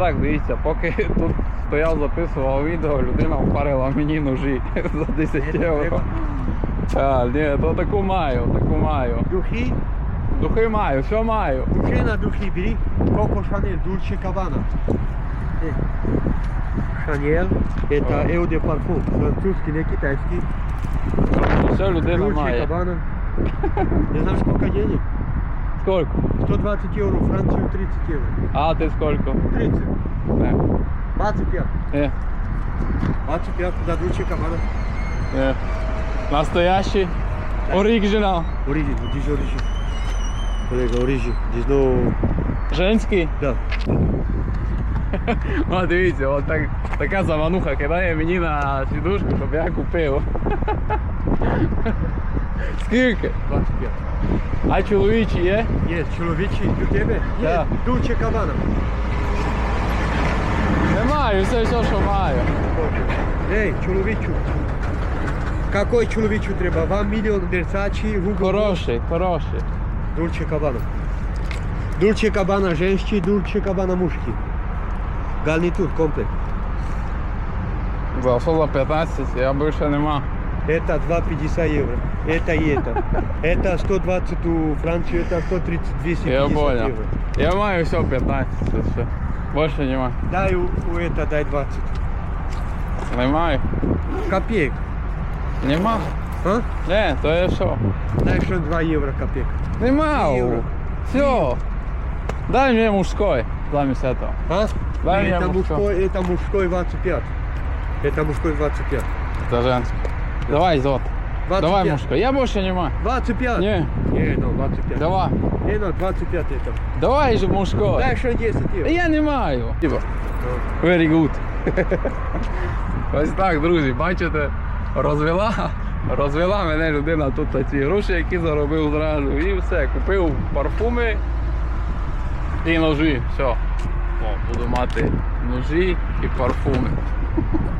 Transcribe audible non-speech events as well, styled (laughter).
так, дивіться, поки (laughs) тут стояв, записував відео, людина впарила мені ножі (laughs) за 10 євро. А, ні, то таку маю, таку маю. Духи, Духи маю, все маю. мужчина духи бери. Коко Шанель, Дульче Кабана. Э, Шанель, это Эу де парфум, французский, не китайский. Все людина Дульче має. Кабана. Не знаю, сколько денег? Скільки? 120 евро, Францию 30 евро. А ти скільки? 30. Не. 25. Ні, 25 за Дульче Кабана. ні. Настоящий. Оригінал. Origin, здесь Origin. Коллега, Origin. Здесь, ну, Женський. да. О, дивіться, от так, така замануха кидає мені на сідушку, щоб я купив. (laughs) Скільки? 25. А чоловічі є? Есть, человечий, у тебя? Да. Есть, Дульче Кабана. Немає, все, все, що маю. Эй, чоловічу. Какой чоловічу треба? Вам мільйон Versace, Hugo Boss, Хороший, хороший. Дульче Кабана. Дульче Кабана женский, Дульче Кабана мужский. Гарнитур комплект. За соло 15, я більше нема. Это 2,50 евро. Это и это. Это 120 у Франции, это 130, 250 Я понял. евро. Я маю все 15, це все. Більше нема. Дай у, у это, дай 20. Немає. Копеек. Нема. А? Не, то я що? Дай еще 2 евро копеек. Нема. Євро. Все. Дай мне мужской замість этого. А? Дай мне это мужской. мужской, это мужской 25. Это мужской 25. Це женський. Давай, Зот. 25. Давай мужской. Я больше не маю. 25? Не. Не, ну 25. Давай. Не, ну 25 это. Давай же мужской. Дай еще 10 евро. Я не маю. Типа. Very good. (laughs) Ось так, друзі, бачите, розвела, розвела мене людина тут на ці гроші, які заробив зразу. І все, купив парфуми і ножі. Все. О, буду мати ножі і парфуми.